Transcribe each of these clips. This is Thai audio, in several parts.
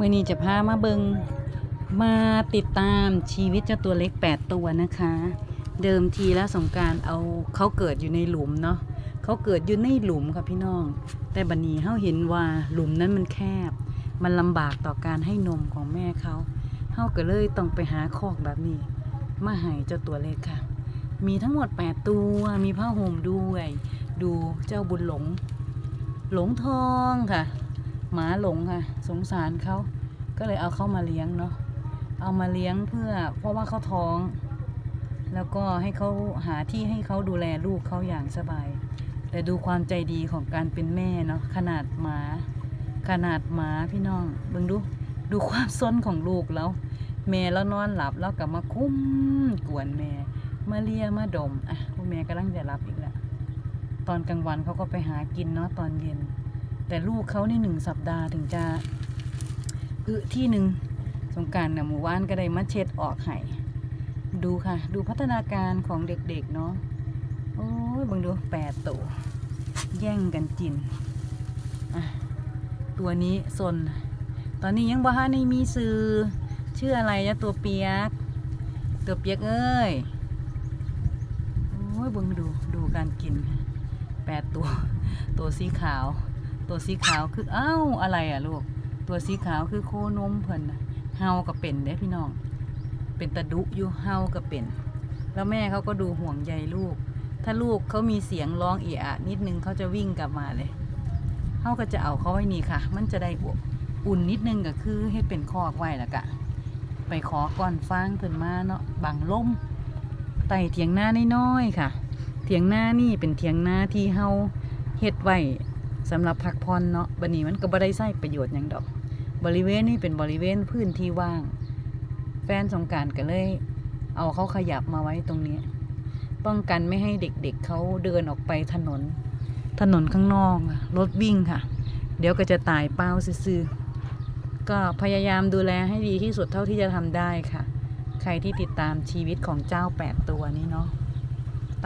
มื่อนี้จะพามาเบิงมาติดตามชีวิตเจ้าตัวเล็ก 8 ตัวนะคะ เดิมทีแล้วสงการเอาเขาเกิดอยู่ในหลุมเนาะเขาเกิดอยู่ในหลุมค่ะพี่น้อง แต่บันนี้เขาเห็นว่าหลุมนั้นมันแคบ มันลำบากต่อการให้นมของแม่เขาเขาก็เลยต้องไปหาคอกแบบนี้ มาให้เจ้าตัวเล็กค่ะ มีทั้งหมด 8 ตัวมีผ้าห่มด้วย ดูเจ้าบุญหลง หลงทองค่ะ หมาหลงค่ะ สงสารเขาก็เลยเอาเข้ามาเลี้ยงเนาะเอามาเลี้ยงเพื่อเพราะว่าเขาท้อง แล้วก็ให้เขาหาที่ให้เขาดูแลลูกเขาอย่างสบาย แต่ดูความใจดีของการเป็นแม่เนาะขนาดหมา ขนาดหมาพี่น้องเบิ่งดูดูความซนของลูกแล้วแม่แล้วนอนหลับแล้วกลับมาคุ้มกวนแม่มาเลียมาดมอะพวกแม่กำลังจะหลับอีกแล้วตอนกลางวันเขาก็ไปหากินเนาะตอนเย็น แต่ลูกเขาในหนึ่งสัปดาห์ถึงจะอึที่หนึ่งสงการนะหมู่บ้านก็ได้มาเช็ดออกให้ดูค่ะ ดูพัฒนาการของเด็กๆเนาะโอ้ยบังดูแปดตัวแย่งกันกินตัวนี้สน ตอนนี้ยังบ่ฮะในมีซื้อชื่ออะไรนะตัวเปียก ตัวเปียกเอ้ยโอ้ยบิ่งดูดูการกินแปดตัว ตัวสีขาว ตัวสีขาวคืออ้าวอะไรอะลูก ตัวสีขาวคือโคนมเพิ่นเฮาก็เป็นเด้พี่น้อง เป็นตะดุอยู่เฮาก็เป็น แล้วแม่เขาก็ดูห่วงใยลูก ถ้าลูกเขามีเสียงร้องเอะอะนิดนึงเขาจะวิ่งกลับมาเลยเฮาก็จะเอาเขาไว้นี่ค่ะ มันจะได้อบอุ่นนิดนึงก็คือให้เป็นคอกไว้ล้วกะ ไปขอก่อนฟางเพิ่นมาเนาะบังล่มไต่เถียงหน้าน้อยๆค่ะ เถียงหน้านี่เป็นเถียงหน้าที่เฮาเฮ็ดไว้ สำหรับพักผ่อนเนาะบันนี้มันก็บ่ได้ใช้ประโยชน์หยังดอก บริเวณนี้เป็นบริเวณพื้นที่ว่าง แฟนสงการก็เลย เอาเขาขยับมาไว้ตรงนี้ ป้องกันไม่ให้เด็กๆเเขาเดินออกไปถนน ถนนข้างนอกอะรถวิ่งค่ะ เดี๋ยวก็จะตายเป้าซื่อๆก็พยายามดูแลให้ดีที่สุดเท่าที่จะทำได้ค่ะ ใครที่ติดตามชีวิตของเจ้า 8 ตัวนี้เนาะ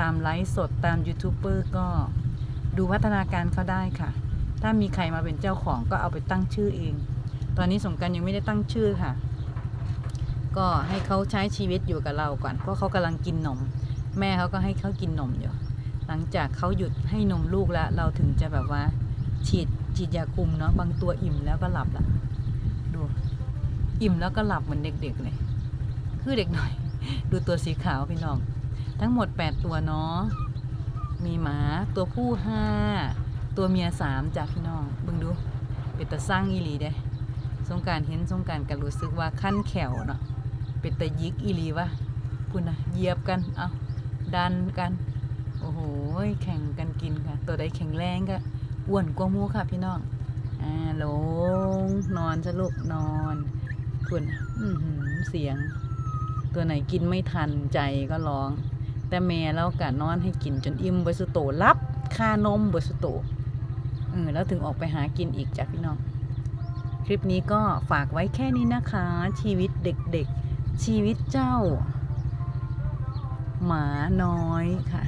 ตามไลฟ์สดตามยูทูบเบอร์ก็ ดูพัฒนาการเขาได้ค่ะ ถ้ามีใครมาเป็นเจ้าของก็เอาไปตั้งชื่อเอง ตอนนี้สงการยังไม่ได้ตั้งชื่อค่ะ ก็ให้เขาใช้ชีวิตอยู่กับเราก่อน เพราะเขากำลังกินนม แม่เขาก็ให้เขากินนมอยู่ หลังจากเขาหยุดให้นมลูกแล้ว เราถึงจะแบบว่า ฉีดฉีดยาคุมเนาะ บางตัวอิ่มแล้วก็หลับละดู อิ่มแล้วก็หลับเหมือนเด็กๆเลย คือเด็กหน่อย ดูตัวสีขาวพี่น้อง ทั้งหมด 8 ตัวเนาะ มีหมาตัวผู้ห้าตัวเมียสามจ้ะพี่น้องเบิ่งดูเป็นตาสร้างอีหลีเด้สงการเห็นสงการก็รู้สึกว่าขั้นแขวเนาะเป็นตายิกอีหลีวะพุ่นะเหยียบกันเอาดันกัน โอ้โหแข่งกันกินค่ะ ตัวใดแข็งแรงก็อ้วนกว่ามูค่ะพี่น้องอ่าลงนอนซะลูกนอนพุ่นะเสียง ตัวไหนกินไม่ทันใจก็ร้อง แต่แม่เรากะนอนให้กินจนอิ่มเบสุโตรับค่านมเบสุโตเออแล้วถึงออกไปหากินอีกจ้ะพี่น้อง คลิปนี้ก็ฝากไว้แค่นี้นะคะ ชีวิตเด็กๆ ชีวิตเจ้า หมาน้อยค่ะ